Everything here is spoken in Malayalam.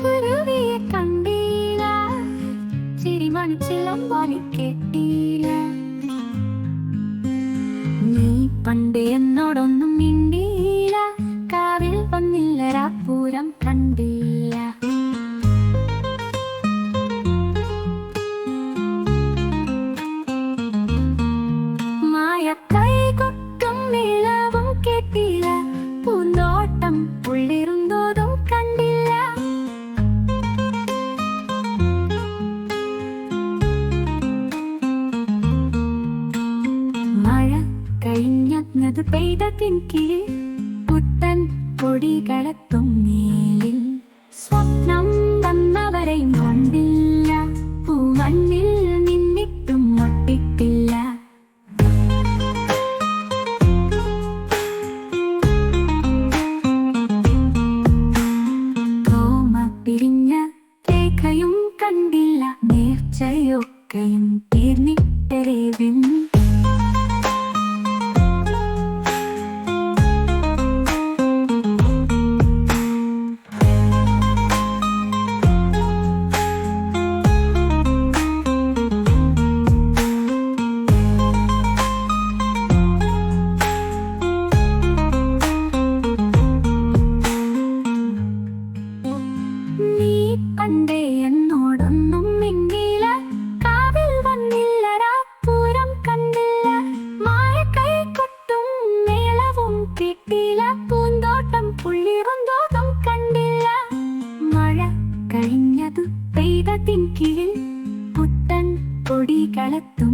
കുരുവിയെ കണ്ടീല. ചിരിമണിച്ചിലും പോലെ കെട്ടീല. നീ പണ്ട് എന്നോടൊന്നും മിണ്ടീല. കാവിൽ വന്നില്ല രാപ്പൂരം കണ്ടില്ല മായ കൈകൊട്ടും നിലവും കേട്ടില്ല മറന്നത് പെയ്തതിൻ കീഴിൽ പുത്തൻ പൊടികളെത്തും മേലിൽ സ്വപ്നം വന്നവരെ കൊണ്ടില്ല പൂമണ്ണിൽ നിന്നിട്ടും മുട്ടിട്ടില്ല. തോമ പിരിഞ്ഞ രേഖയും കണ്ടില്ല നേർച്ചയൊക്കെയും തീർന്നിട്ടരേവിൻ. പണ്ടേ എന്നോടൊന്നും മിണ്ടിയില്ല. കാവിൽ വന്നില്ലരാ പൂരം കണ്ടില്ല. മായ കൈ കൊട്ടും മേളവും കിട്ടിയില്ല. പൂന്തോട്ടം പുള്ളിറുന്തോട്ടം കണ്ടില്ല. മഴ കഴിഞ്ഞതു പെയ്തത്തിൻ കീഴിൽ പുത്തൻ കൊടികളത്തും